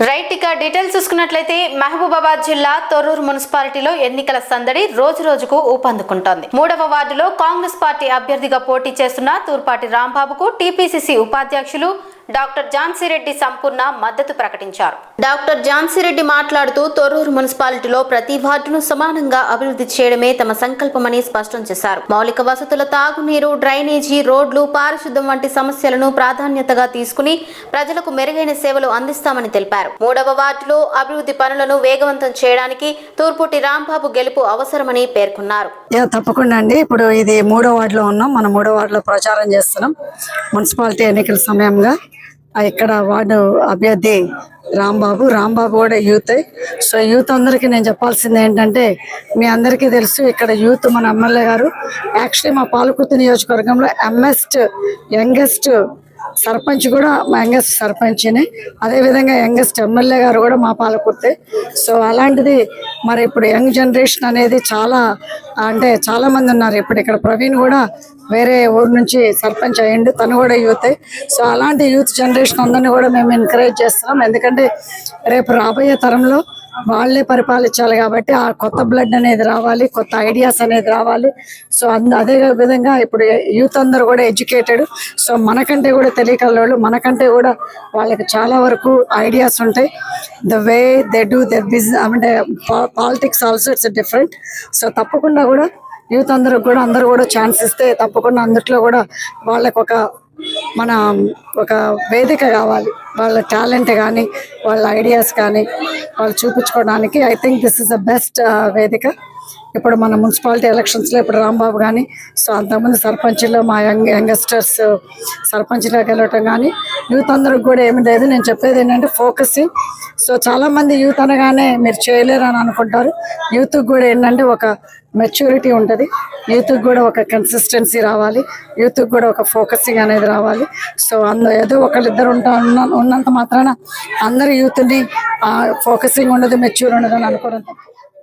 Right ఇక details చూసుకున్నట్లయితే మహబూబాబాద్ జిల్లా తొర్రూరు మున్సిపాలిటీలో ఎన్నికల సందడి రోజు రోజుకు ఊపందుకుంటోంది. మూడవ వార్డులో కాంగ్రెస్ పార్టీ అభ్యర్థిగా పోటీ చేస్తున్న తూర్పాటి రాంబాబుకు టీపీసీసీ ఉపాధ్యక్షులు డాక్టర్ ఝాన్సీరెడ్డి సంపూర్ణ మద్దతు ప్రకటించారు. డాక్టర్ ఝాన్సీరెడ్డి మాట్లాడుతూ తొర్రూరు మున్సిపాలిటీలో ప్రతి వార్డును సమానంగా అభివృద్ధి చేయడమే తమ సంకల్పమని స్పష్టం చేశారు. మౌలిక వసతుల తాగునీరు డ్రైనేజీ రోడ్లు పారిశుద్ధ్యం వంటి సమస్యలను ప్రాధాన్యతగా తీసుకుని ప్రజలకు మెరుగైన సేవలు అందిస్తామని తెలిపారు. మూడవ వార్డులో అభివృద్ధి పనులను వేగవంతం చేయడానికి తూర్పుటి రాంబాబు గెలుపు అవసరమని పేర్కొన్నారు. తప్పకుండా అండి. ఇప్పుడు ఇది మూడో వార్డులో ఉన్నాం. మనం మూడో వార్డులో ప్రచారం చేస్తున్నాం మున్సిపాలిటీ ఎన్నికల సమయంగా. ఇక్కడ వార్డు అభ్యర్థి రాంబాబు. రాంబాబు కూడా యూత్. సో యూత్ అందరికీ నేను చెప్పాల్సింది ఏంటంటే మీ అందరికీ తెలుసు ఇక్కడ యూత్ మన ఎమ్మెల్యే గారు. యాక్చువల్లీ మా పాలకుర్తి నియోజకవర్గంలో ఎంఎస్ట్ యంగెస్ట్ సర్పంచ్ కూడా మా యంగెస్ట్ సర్పంచ్ని అదేవిధంగా యంగెస్ట్ ఎమ్మెల్యే గారు కూడా మా పాలకుర్తే. సో అలాంటిది మరి ఇప్పుడు యంగ్ జనరేషన్ అనేది చాలా అంటే చాలామంది ఉన్నారు. ఇప్పుడు ఇక్కడ ప్రవీణ్ కూడా వేరే ఊరు నుంచి సర్పంచ్ అయ్యిండు. తను కూడా యూత్. సో అలాంటి యూత్ జనరేషన్ అందరినీ కూడా మేము ఎంకరేజ్ చేస్తున్నాం. ఎందుకంటే రేపు రాబోయే తరంలో వాళ్ళే పరిపాలించాలి కాబట్టి ఆ కొత్త బ్లడ్ అనేది రావాలి కొత్త ఐడియాస్ అనేది రావాలి. సో అంద అదే విధంగా ఇప్పుడు యూత్ అందరూ కూడా ఎడ్యుకేటెడ్ సో మనకంటే కూడా తెలియకలోళ్ళు మనకంటే కూడా వాళ్ళకి చాలా వరకు ఐడియాస్ ఉంటాయి. The way they do the business అంటే politics also it's different so తప్పకుండా కూడా యూత్ అందరికి కూడా అందరూ కూడా ఛాన్స్ ఇస్తే తప్పకుండా అందరిలో కూడా వాళ్ళకు ఒక మన ఒక వేదిక కావాలి. వాళ్ళ టాలెంట్ కానీ వాళ్ళ ఐడియాస్ కానీ వాళ్ళు చూపించుకోవడానికి I think this is the best వేదిక. ఇప్పుడు మన మున్సిపాలిటీ ఎలక్షన్స్లో ఇప్పుడు రాంబాబు కానీ సో అంతకుముందు సర్పంచ్లో మా యంగ్ యంగస్టర్స్ సర్పంచ్లో గెలవటం కానీ యూత్ అందరికి కూడా ఏమి లేదు. నేను చెప్పేది ఏంటంటే ఫోకసింగ్ సో చాలామంది యూత్ అనగానే మీరు చేయలేరు అని అనుకుంటారు. యూత్కి కూడా ఏంటంటే ఒక మెచ్యూరిటీ ఉంటుంది. యూత్కి కూడా ఒక కన్సిస్టెన్సీ రావాలి. యూత్కి కూడా ఒక ఫోకసింగ్ అనేది రావాలి. సో అందు ఏదో ఒకళ్ళిద్దరు ఉంటా ఉన్న- ఉన్నంత మాత్రాన అందరు యూత్ని ఫోకసింగ్ ఉండదు మెచ్యూర్ ఉండదు అని అనుకోవడం